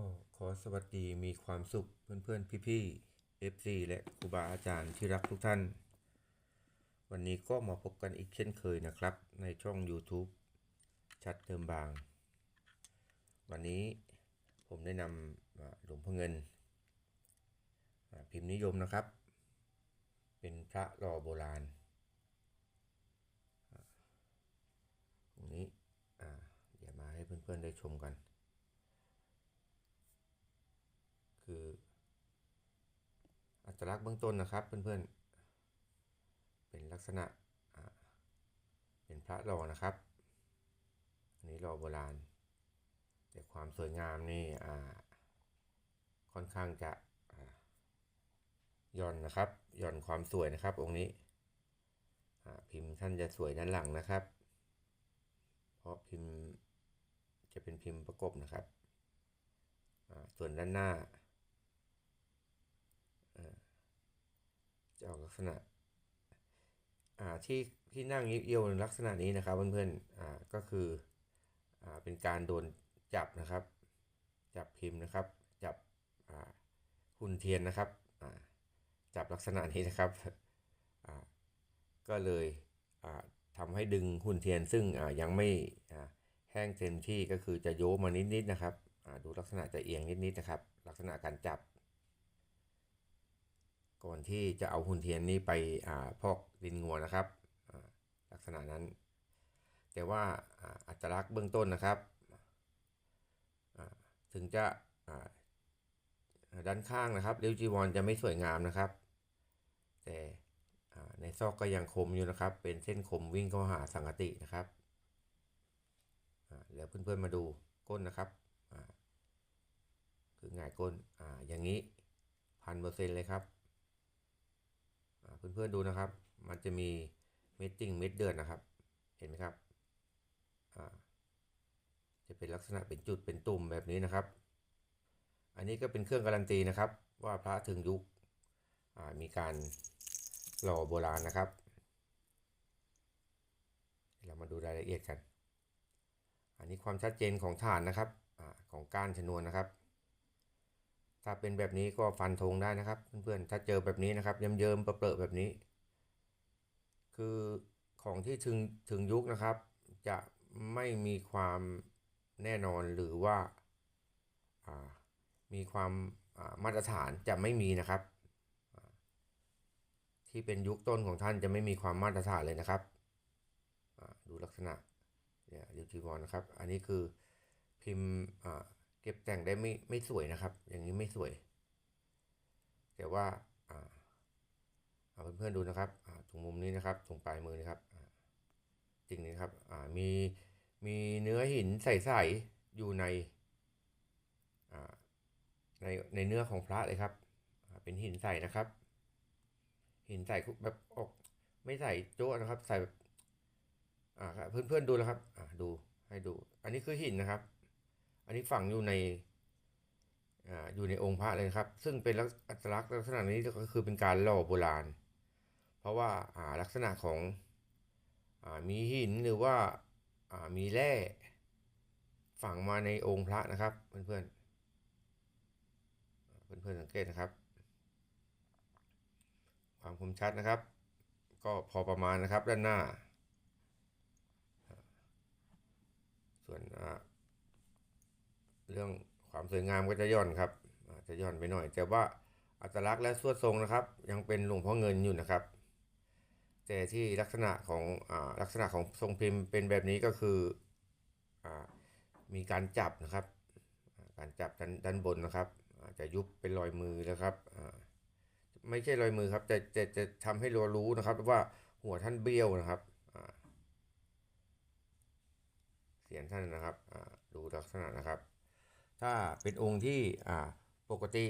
ก็ขอสวัสดีมีความสุขเพื่อนๆ พี่ๆ FC และครูบาอาจารย์ที่รักทุกท่าน วันนี้ก็มาพบกันอีกเช่นเคยนะครับ ในช่อง YouTube ชัดเติมบาง วันนี้ผมได้นำหลวงพ่อเงิน พิมพ์นิยมนะครับ เป็นพระหล่อโบราณตรงนี้อ่าเดี๋ยวมาให้เพื่อนๆได้ชมกัน คืออั ตลักษณ์เบื้องต้นนะครับเพื่อนๆ เป็นลักษณะเป็นพระหล่อนะครับ อันนี้หล่อโบราณ แต่ความสวยงามนี่ค่อนข้างจะย่อนนะครับย่อนความสวยนะครับ องค์นี้พิมพ์ท่านจะสวยด้านหลังนะครับ เพราะพิมพ์จะเป็นพิมพ์ประกบนะครับส่วนด้านหน้า จะออกลักษณะอ่าที่ที่นั่งเอียวลักษณะนี้นะครับเพื่อนๆอ่าก็คืออ่าเป็นการโดนจับนะครับ จับพิมพ์นะครับ จับอ่าหุ่นเทียนนะครับอ่าจับลักษณะนี้นะครับอ่าก็เลยอ่าทำให้ดึงหุ่นเทียนซึ่งอ่ายังไม่อ่าแห้งเต็มที่ก็คือจะโยมานิดๆนะครับอ่าดูลักษณะจะเอียงนิดๆนะครับ ลักษณะการจับ ก่อนที่จะเอาหุ่นเทียนนี้ไปอ่าพอกดินงัวนะครับ ลักษณะนั้น แต่ว่าอัตลักษณ์เบื้องต้นนะครับถึงจะด้านข้างนะครับริ้วจีวรจะไม่สวยงามนะครับ แต่ในซอกก็ยังคมอยู่นะครับ เป็นเส้นคมวิ่งเข้าหาสังกตินะครับแล้วเพื่อนๆมาดูก้นนะครับคือหงายก้นออย่างนี้พันเปอร์เซ็นต์เลยครับ เพื่อนๆดูนะครับ มันจะมีเม็ดติ้งเม็ดเดือดนะครับ เห็นไหมครับจะเป็นลักษณะเป็นจุดเป็นตุ่มแบบนี้นะครับ อันนี้ก็เป็นเครื่องการันตีนะครับ ว่าพระถึงยุคมีการหล่อโบราณนะครับ เรามาดูรายละเอียดกัน อันนี้ความชัดเจนของฐานนะครับอของก้านชนวนนะครับ ถ้าเป็นแบบนี้ก็ฟันธงได้นะครับเพื่อนๆถ้าเจอแบบนี้นะครับเยิ้มๆเปรอะแบบนี้ คือของที่ถึงถึงยุคนะครับ จะไม่มีความแน่นอนหรือว่าามีความามาตรฐานจะไม่มีนะครับ ที่เป็นยุคต้นของท่านจะไม่มีความมาตรฐานเลยนะครับดูลักษณะเนี่ยยูจีวอนนะครับ อันนี้คือพิมพ์อ่าเก็บแต่งได้ไม่ไม่สวยนะครับ อย่างนี้ไม่สวย แต่ว่าอ่าเอาเพื่อนๆดูนะครับอ่าตรงมุมนี้นะครับตรงปลายมือนะครับจริงนี้ครับอ่ามีมีเนื้อหินใสๆอยู่ในอ่าในในเนื้อของพระเลยครับเป็นหินใสนะครับ หินใสแบบออกไม่ใส่โจ้นะครับ ใส่แบบอ่าเพื่อนๆดูนะครับอ่าดูให้ดู อันนี้คือหินนะครับ อันนี้ฝังอยู่ในอ่าอยู่ในองค์พระเลยนะครับ ซึ่งเป็นลักษอัตลักษณ์ลักษณะนี้ก็คือเป็นการหล่อโบราณ เพราะว่าอ่าลักษณะของอ่ามีหินหรือว่าอ่ามีแร่ฝังมาในองค์พระนะครับเพื่อนๆเพื่อนๆสังเกตนะครับ ความคมชัดนะครับ ก็พอประมาณนะครับด้านหน้า ส่วนอ เรื่องความสวยงามก็จะย่อนครับอาจจะย่อนไปหน่อย แต่ว่าอัตลักษณ์และสวดทรงนะครับ ยังเป็นหลวงพ่อเงินอยู่นะครับ แต่ที่ลักษณะของอลักษณะของทรงพิมพ์เป็นแบบนี้ก็คืออมีการจับนะครับ การจับด้านด้านบนนะครับอาจจะยุบเป็นรอยมือนะครับไม่ใช่รอยมือครับแต่จะจะทำให้เรารู้นะครับว่าหัวท่านเบี้ยวนะครับเสียงท่านนะครับดูลักษณะนะครับ ถ้าเป็นองค์ที่ปกติ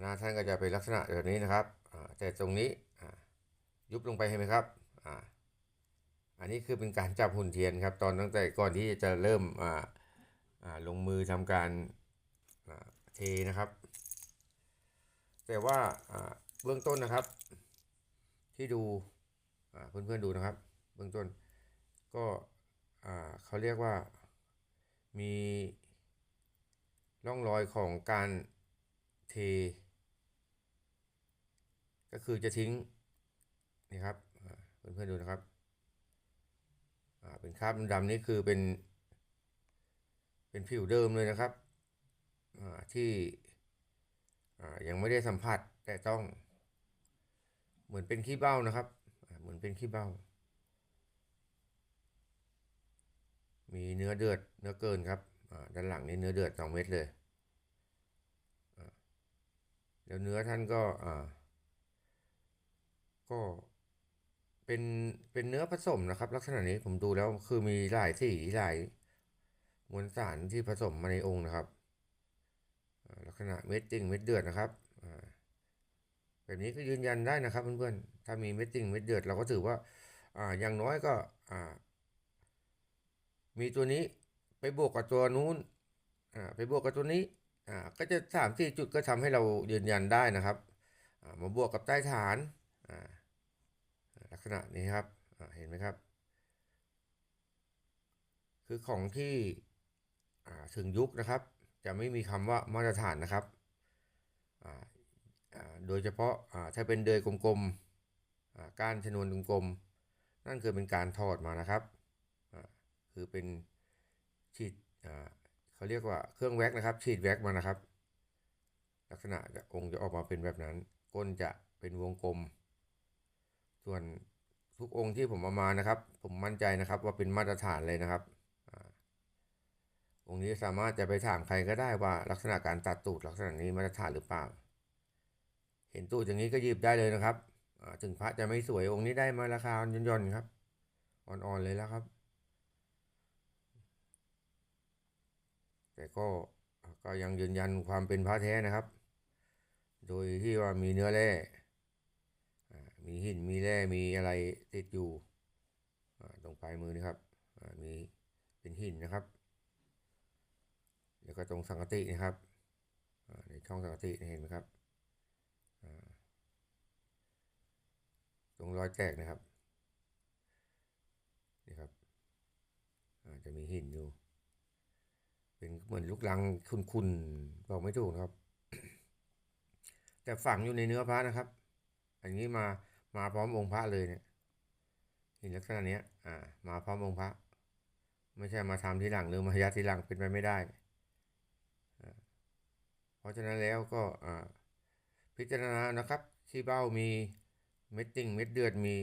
หน้าท่านก็จะเป็นลักษณะแบบนี้นะครับ แต่ตรงนี้ยุบลงไปเห็นไหมครับอ,อันนี้คือเป็นการจับหุ่นเทียนครับ ตอนตั้งแต่ก่อนที่จะเริ่มลงมือทำการเทนะครับ แต่ว่าเบื้องต้นนะครับ ที่ดูอ่าเพื่อนๆดูนะครับ เบื้องต้นก็เขาเรียกว่า มีร่องรอยของการเท ก็คือจะทิ้งนี่ครับเพื่อนๆดูนะครับเป็นคราบดำๆนี่คือเป็น เป็นผิวเดิมเลยนะครับที่ยังไม่ได้สัมผัสแต่ต้อง เหมือนเป็นขี้เบ้านะครับเหมือนเป็นขี้เบ้า มีเนื้อเดือดเนื้อเกินครับอ่าด้านหลังนี่เนื้อเดือดสองเม็ดเลยอ่าแล้วเนื้อท่านก็อ่าก็เป็นเป็นเนื้อผสมนะครับ ลักษณะนี้ผมดูแล้วคือมีหลายสีหลายมวลสารที่ผสมมาในองค์นะครับอ่าลักษณะเม็ดจริงเม็ดเดือดนะครับอ่าแบบนี้ก็ยืนยันได้นะครับเพื่อนๆถ้ามีเม็ดจริงเม็ดเดือดเราก็ถือว่าอ่าอย่างน้อยก็อ่า มีตัวนี้ไปบวกกับตัวนู้นอ่าไปบวกกับตัวนี้อ่าก็จะสามสี่จุดก็ทำให้เรายืนยันได้นะครับอ่ามาบวกกับใต้ฐานอ่าลักษณะนี้ครับอ่าเห็นไหมครับ คือของที่อ่าถึงยุคนะครับ จะไม่มีคำว่ามาตรฐานนะครับอ่าอ่าโดยเฉพาะอ่าถ้าเป็นเดยกลมๆอ่าก้านชนวนกลมๆนั่นคือเป็นการถอดมานะครับ คือเป็นฉีดเขาเรียกว่าเครื่องแว็กนะครับ ฉีดแว็กมานะครับ ลักษณะจะองค์จะออกมาเป็นแบบนั้น ก้นจะเป็นวงกลม ส่วนทุกองค์ที่ผมเอามานะครับ ผมมั่นใจนะครับว่าเป็นมาตรฐานเลยนะครับองค์นี้สามารถจะไปถามใครก็ได้ว่าลักษณะการตัดตูดลักษณะนี้มาตรฐานหรือเปล่า เห็นตูดอย่างนี้ก็ยิบได้เลยนะครับถึงพระจะไม่สวยองค์นี้ได้มาราคาย่อนๆครับ อ่อนๆเลยแล้วครับ แต่ก็ก็ยังยืนยันความเป็นพระแท้นะครับ โดยที่ว่ามีเนื้อแร่มีหินมีแร่มีอะไรติดอยู่ตรงปลายมือนะครับมีเป็นหินนะครับ แล้วก็ตรงสังกตินะครับในช่องสังกติเห็นไหมครับตรงรอยแตกนะครับนี่ครับจะมีหินอยู่ เป็นเหมือนลูกลังคุณๆบอกไม่ถูกครับ แต่ฝังอยู่ในเนื้อพระนะครับ อันนี้มามาพร้อมองค์พระเลยเนี่ยหินลักษณะนี้อ่า มาพร้อมองค์พระ ไม่ใช่มาทำทีหลังหรือมายัดทีหลังเป็นไปไม่ได้ เพราะฉะนั้นแล้วก็อ่าพิจารณานะครับ ที่เบ้ามีเม็ดติ่งเม็ดเดือดมี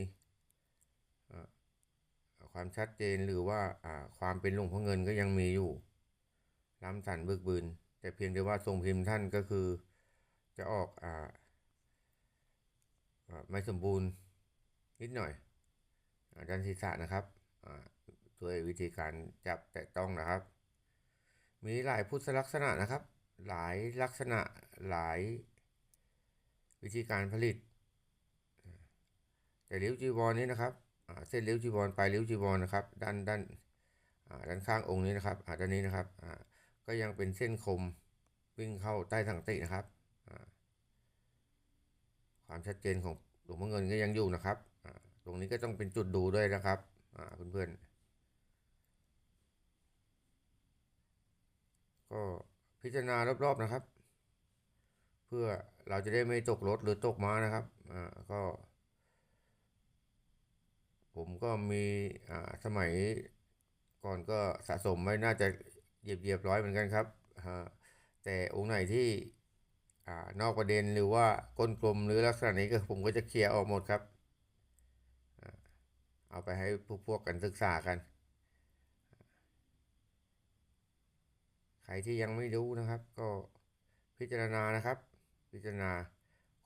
ความชัดเจนหรือว่าความเป็นหลวงพ่อเงินก็ยังมีอยู่ ล้ำสันบึกบืน แต่เพียงแต่ว่าทรงพิมพ์ท่านก็คือ จะออกอ่าไม่สมบูรณ์นิดหน่อยด้านศีรษะนะครับด้วยวิธีการจับแตะต้องนะครับ มีหลายพุทธลักษณะนะครับ หลายลักษณะหลายวิธีการผลิต แต่เลี้ยวจีวรนี้นะครับเส้นเลี้ยวจีวรปลายเลี้ยวจีวรนะครับ ด้านด้านด้านข้างองค์นี้นะครับด้านนี้นะครับ ก็ยังเป็นเส้นคมวิ่งเข้าใต้สังตินะครับ ความชัดเจนของหลวงพ่อเงินก็ยังอยู่นะครับ ตรงนี้ก็ต้องเป็นจุดดูด้วยนะครับเพื่อนๆ ก็พิจารณารอบๆนะครับ เพื่อเราจะได้ไม่ตกรถหรือตกม้านะครับก็ ผมก็มีสมัยก่อนก็สะสมไว้น่าจะ เหยียบเหยียบร้อยเหมือนกันครับแต่องค์ไหนที่นอกประเด็นหรือว่าก้นกลมหรือลักษณะนี้ก็ผมก็จะเคลียร์ออกหมดครับ เอาไปให้พวกพวกกันศึกษากัน ใครที่ยังไม่รู้นะครับก็พิจารณานะครับ พิจารณา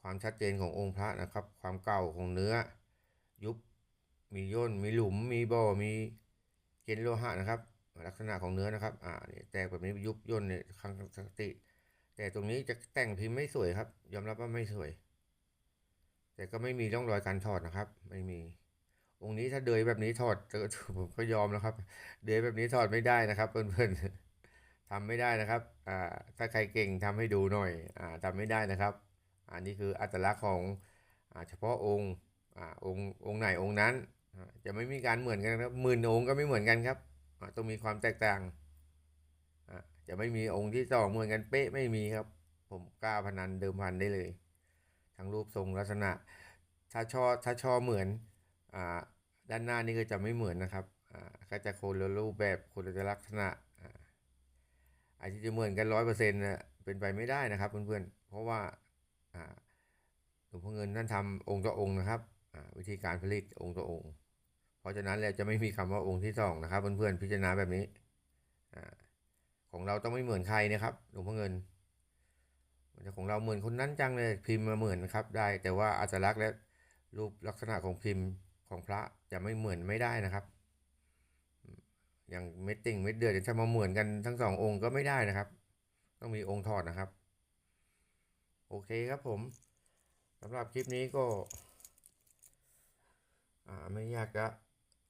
ความชัดเจนขององค์พระนะครับ ความเก่าของเนื้อ ยุบมีย่นมีหลุมมีบ่อมีเกณฑ์โลหะนะครับ ลักษณะของเนื้อนะครับอ่านี่แตกแบบนี้ยุบย่นเนี่ยครั้งสติ แต่ตรงนี้จะแต่งพิมพ์ไม่สวยครับ ยอมรับว่าไม่สวย แต่ก็ไม่มีร่องรอยการถอดนะครับ ไม่มี องค์นี้ถ้าเดยแบบนี้ถอดผมก็ยอมแล้วครับ เดยแบบนี้ถอดไม่ได้นะครับ เพื่อนๆทำไม่ได้นะครับอ่าถ้าใครเก่งทำให้ดูหน่อยอ่าทำไม่ได้นะครับ อันนี้คืออัตลักษณ์ของอ่าเฉพาะองค์อ่าองค์องค์ไหนองค์นั้นจะไม่มีการเหมือนกันครับหมื่นองค์ก็ไม่เหมือนกันครับ ต้องมีความแตกต่างจะไม่มีองค์ที่สองเหมือนกันเป๊ะไม่มีครับ ผมกล้าพนันเดิมพันได้เลย ทั้งรูปทรงลักษณะ ถ้าชอถ้าชอเหมือนอด้านหน้านี่ก็จะไม่เหมือนนะครับอ่าก็จะคนละรูปแบบคนละลักษณะอาจจะเหมือนกันร้อยเปอร์เซ็นต์เป็นไปไม่ได้นะครับเพื่อนๆ เพราะว่าหลวงพ่อเงินท่านทำองค์ต่อองค์นะครับวิธีการผลิตองค์ต่อองค์ เพราะฉะนั้นแล้วจะไม่มีคำว่าองค์ที่สองนะครับ เพื่อนๆพิจารณาแบบนี้อของเราต้องไม่เหมือนใครนะครับหลวงพ่อเงินมันจะของเราเหมือนคนนั้นจังเลยพิมพ์มาเหมือนครับได้ แต่ว่าอัตลักษณ์และรูปลักษณะของพิมพ์ของพระจะไม่เหมือนไม่ได้นะครับอย่างเม็ดติ่งเม็ดเดือดจะมาเหมือนกันทั้งสององค์ก็ไม่ได้นะครับ ต้องมีองค์ถอดนะครับ โอเคครับผมสำหรับคลิปนี้ก็ ไม่ยากจะ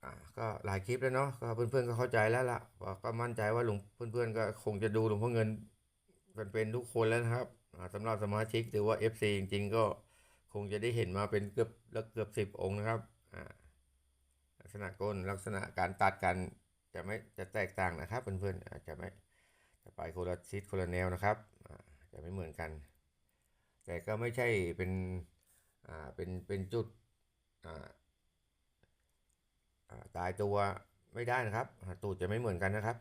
อ่าก็หลายคลิปแล้วเนาะก็เพื่อนๆก็เข้าใจแล้วล่ะว่าก็มั่นใจว่าหลวงเพื่อนๆก็คงจะดูหลวงพ่อเงินกันเป็นทุกคนแล้วนะครับอ่าสำหรับสมาชิกหรือว่า FC จริงๆก็คงจะได้เห็นมาเป็นเกือบแล้วเกือบสิบองค์นะครับอ่าลักษณะก้นลักษณะการตัดกันจะไม่จะแตกต่างนะครับเพื่อนๆอาจจะไม่จะไปคนละชิดคนละแนวนะครับอ่าจะไม่เหมือนกัน แต่ก็ไม่ใช่เป็นอ่าเป็นเป็นจุดอ่า ตายตัวไม่ได้นะครับ ตูดจะไม่เหมือนกันนะครับ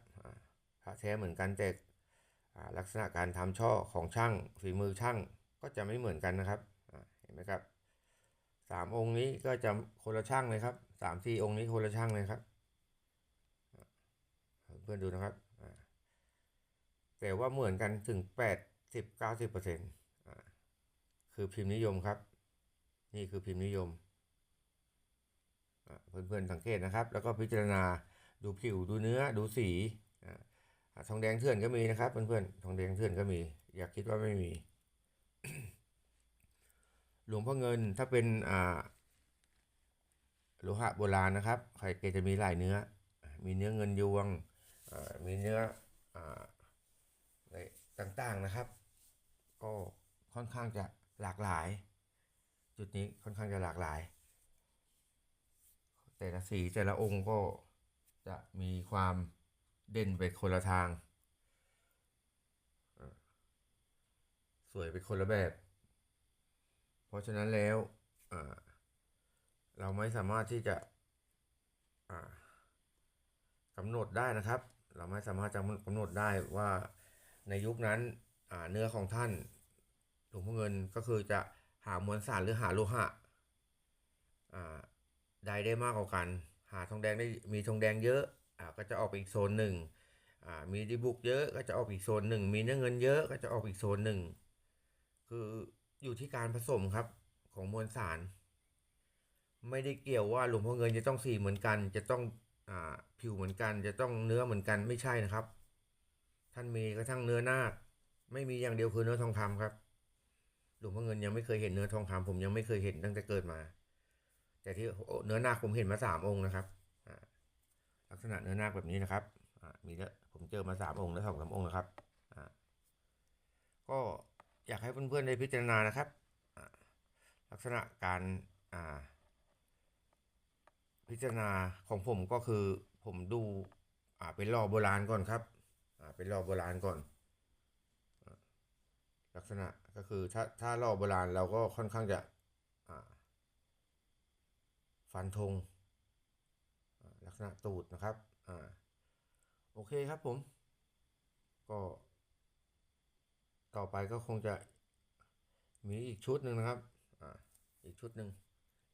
พระแท้เหมือนกันแต่ลักษณะการทำช่อของช่างฝีมือช่างก็จะไม่เหมือนกันนะครับเห็นไหมครับสามองค์นี้ก็จะคนละช่างเลยครับสามสี่องค์นี้คนละช่างเลยครับเพื่อนดูนะครับแต่ว่าเหมือนกันถึงแปดสิบเก้าสิบเปอร์เซ็นต์คือพิมพ์นิยมครับ นี่คือพิมพ์นิยม เพื่อนๆสังเกตนะครับ แล้วก็พิจารณาดูผิวดูเนื้อดูสีทองแดงเถื่อนก็มีนะครับเพื่อนๆทองแดงเถื่อนก็มี อยากคิดว่าไม่มี หลวงพ่อเงินถ้าเป็นโลหะโบราณนะครับใครเกจะมีหลายเนื้อ มีเนื้อเงินยวงมีเนื้ออต่างๆนะครับ ก็ค่อนข้างจะหลากหลาย จุดนี้ค่อนข้างจะหลากหลาย แต่ละสีแต่ละองค์ก็จะมีความเด่นไปคนละทาง สวยไปคนละแบบ เพราะฉะนั้นแล้วเราไม่สามารถที่จะกำหนดได้นะครับ เราไม่สามารถจะกำหนดได้ว่าในยุคนั้นเนื้อของท่านหลวงพ่อเงินก็คือจะหามวลสารหรือหาโลหะ อ่าใดได้มากกว่ากัน หาทองแดงได้มีทองแดงเยอะอ่าก็จะออกไปอีกโซนหนึ่งอ่ามีดีบุกเยอะก็จะออกอีกโซนหนึ่งมีเนื้อเงินเยอะก็จะออกอีกโซนหนึ่งคืออยู่ที่การผสมครับของมวลสาร ไม่ได้เกี่ยวว่าหลวงพ่อเงินจะต้องสีเหมือนกัน จะต้องอ่าผิวเหมือนกัน จะต้องเนื้อเหมือนกันไม่ใช่นะครับ ท่านมีกระทั่งเนื้อนาคไม่มีอย่างเดียวคือเนื้อทองคำครับหลวงพ่อเงินยังไม่เคยเห็นเนื้อทองคำผมยังไม่เคยเห็นตั้งแต่เกิดมา แต่ที่เนื้อนาคผมเห็นมาสามองค์นะครับลักษณะเนื้อนาคแบบนี้นะครับมีแล้วผมเจอมาสามองค์แล้วสองสามองค์นะครับก็อยากให้เพื่อนๆได้พิจารณานะครับลักษณะการพิจารณาของผมก็คือผมดูเป็นรอโบราณก่อนครับเป็นรอโบราณก่อน ลักษณะก็คือถ้าถ้ารอโบราณเราก็ค่อนข้างจะอ่า ฟันธงลักษณะตูดนะครับอ่าโอเคครับผม ก็ ต่อไปก็คงจะมีอีกชุดหนึ่งนะครับอ่าอีกชุดหนึ่ง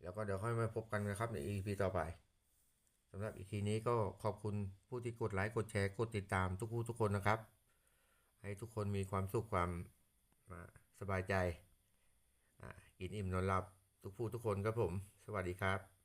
แล้วก็เดี๋ยวค่อยมาพบกันนะครับใน EP ต่อไปสำหรับ EP นี้ก็ขอบคุณผู้ที่กดไลค์กดแชร์กดติดตามทุกผู้ทุกคนนะครับ ให้ทุกคนมีความสุขความสบายใจอ่ากินอิ่มนอนหลับทุกผู้ทุกคนครับผม สวัสดีครับ